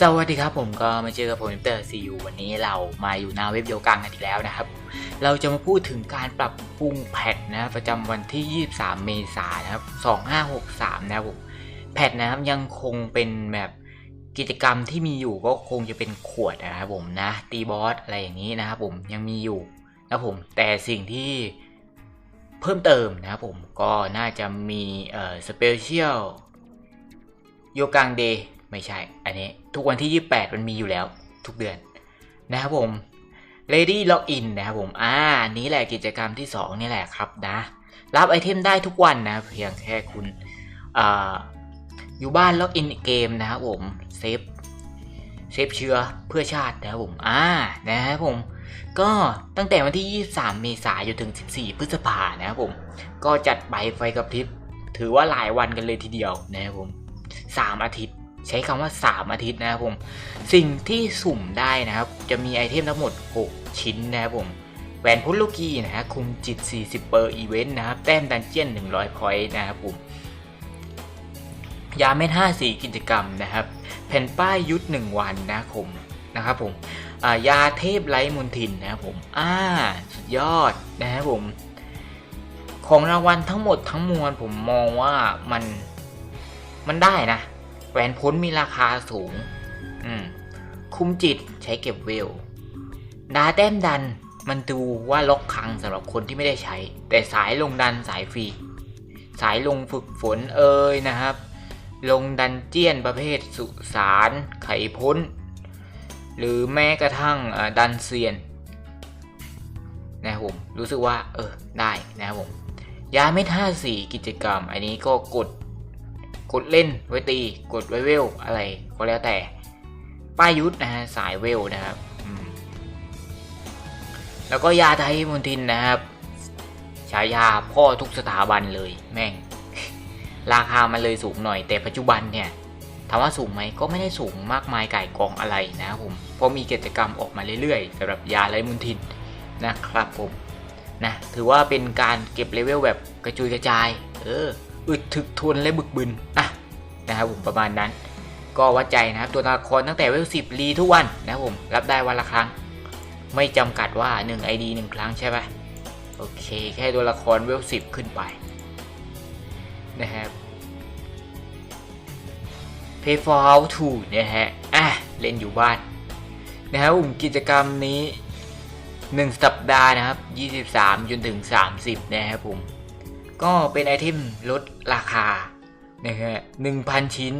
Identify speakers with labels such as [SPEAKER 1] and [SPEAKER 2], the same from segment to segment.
[SPEAKER 1] สวัสดีครับผมก็มาเจอกับผมเตอร์ซีอูวันนี้เรามาอยู่หน้าเว็บเดียวกันกันอีกแล้วนะครับ เราจะมาพูดถึงการปรับปรุงแพทนะประจำวันที่ 23 เมษายนนะครับ2563 นะครับผมแพทนะครับยังคงเป็นแบบกิจกรรมที่มีอยู่ก็คงจะเป็นขวดนะครับผมนะตีบอสอะไรอย่างนี้นะครับผมยังมีอยู่นะผมแต่สิ่งที่เพิ่มเติมนะครับผมก็น่าจะมีเอ่อสเปเชียลโยกังเดย์ ไม่ใช่ อันนี้ทุกวันที่ 28 มันมีอยู่แล้วทุกเดือนนะครับผม Lady Login นะครับผมอ่านี้แหละกิจกรรมที่ 2 นี่แหละครับนะ รับไอเทมได้ทุกวันนะเพียงแค่คุณออยู่บ้านล็อกอินเกมนะครับผมเซฟเซฟเชื้อเพื่อชาตินะครับผม อ่า นะครับผม ก็ตั้งแต่วันที่ 23 เมษายนถึง 14 พฤษภานะครับผม ก็จัดไปไฟกับพริบถือว่าหลายวันกันเลยทีเดียวนะครับผมสามอาทิตย์ ใช้คำว่า 3 อาทิตย์นะครับผม สิ่งที่สุ่มได้นะครับ จะมีไอเทมทั้งหมด 6 ชิ้นนะครับผมแหวนพุทธลูกีนะฮะคุมจิต 40 เปอร์อีเวนต์นะครับ แต้มดันเจียน 100 พอยต์นะครับผมยาเม็ด5สีกิจกรรมนะครับ แผ่นป้ายยุทธ1วันนะครับผมนะครับผมยาเทพไร้มนทินนะครับผมอ่าสุดยอดนะครับผมของรางวัลทั้งหมดทั้งมวลผมมองว่ามันมันได้นะ แหวนพ้นมีราคาสูง อืม คุมจิตใช้เก็บเวล ดาแต้มดันมันดูว่าล็อกคังสำหรับคนที่ไม่ได้ใช้ แต่สายลงดันสายฟรี สายลงฝึกฝนเอ่ยนะครับ ลงดันเจียนประเภทสุสานไขพ้น หรือแม้กระทั่งดันเซียนนะครับผมรู้สึกว่า เออ ได้นะครับผมยาเม็ดห้าสี่กิจกรรม อันนี้ก็กด กดเล่นไว้ตี กดไว้เวลอะไรก็แล้วแต่ ป้ายยุทธนะฮะสายเวลนะครับแล้วก็ยาไทยมนทินนะครับฉายาพ่อทุกสถาบันเลยแม่ง ราคามันเลยสูงหน่อย แต่ปัจจุบันเนี่ยถามว่าสูงไหมก็ไม่ได้สูงมากมายไก่กองอะไรนะครับผมเพราะมีกิจกรรมออกมาเรื่อยๆสำหรับยาไรมุนทินนะครับผมนะถือว่าเป็นการเก็บเลเวลแบบกระจุยกระจาย เออ อึดถึกทนและบึกบึนอะนะครับผมประมาณนั้น ก็วัดใจนะครับตัวละครตั้งแต่เวลสิบรีทุกวันนะครับผมรับได้วันละครั้ง ไม่จำกัดว่า1 ID 1 ครั้งใช่ปะโอเคแค่ตัวละครเวลสิบขึ้นไปนะครับ Pay for House 2นะฮะอะเล่นอยู่บ้านนะครับผมกิจกรรมนี้ 1 สัปดาห์นะครับ 23 จนถึง 30 นะครับผม ก็เป็นไอเทมลดราคานะฮะ1,000ชิ้น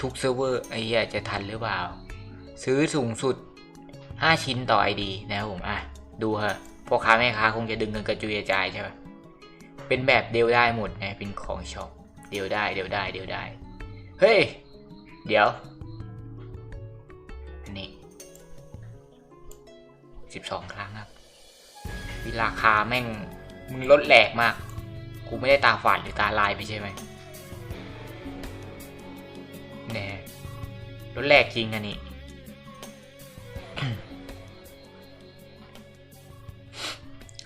[SPEAKER 1] ทุกเซิร์ฟเวอร์ไอ้ยจะทันหรือเปล่า ซื้อสูงสุด 5 ชิ้นต่อ ID นะครับผมอะ ดูฮะพ่อค้าแม่ค้าคงจะดึงเงินกระจุยกระจายใช่ปะเป็นแบบเดียวได้หมดนะเป็นของช็อปเดียวได้เดียวได้เดียวได้ เฮ้ย เดี๋ยวอันนี้12 ครั้งครับวิราคาแม่ง มึงลดแหลกมาก กูไม่ได้ตาฝาดหรือตาลายไปใช่ไหมแน่ลดแหลกจริงอันนี้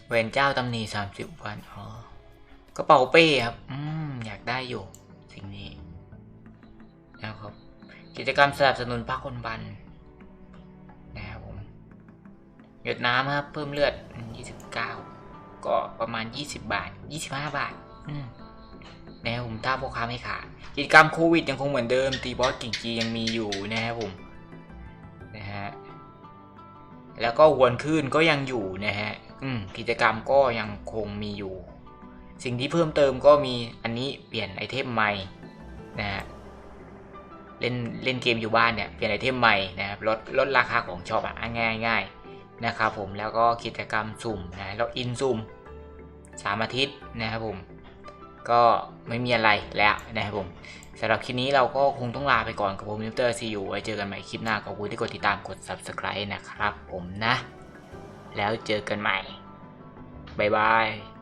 [SPEAKER 1] เวนเจ้าตำหนีสามสิบวัน อ๋อกระเป๋าเป้ครับ อืม อยากได้อยู่ สิ่งนี้ นะครับ กิจกรรมสนับสนุนพรรคคนบันนะครับผมหยดน้ำครับ เพิ่มเลือด 29 ก็ประมาณ 20 บาท 25 บาทอืมนะครับผมถ้าพ่อค้าไม่ขาดกิจกรรมโควิดยังคงเหมือนเดิมตีบอสกิ่งจียังมีอยู่นะครับผมนะฮะแล้วก็หวนขึ้นก็ยังอยู่นะฮะอืมกิจกรรมก็ยังคงมีอยู่ สิ่งที่เพิ่มเติมก็มีอันนี้เปลี่ยนไอเทมใหม่นะฮะเล่นเล่นเกมอยู่บ้านเนี่ยเปลี่ยนไอเทมใหม่นะครับลดลดราคาของช็อปอะง่ายง่ายนะครับผมแล้วก็กิจกรรมสุ่มนะแล้วอินสุ่ม สามอาทิตย์นะครับผม ก็ไม่มีอะไรแล้วนะครับผมสำหรับคลิปนี้เราก็คงต้องลาไปก่อนกับผมนิวเตอร์ซีอูไว้เจอกันใหม่คลิปหน้าขอบคุณที่กดติดตามกด subscribe นะครับผมนะ แล้วเจอกันใหม่ บ๊ายบาย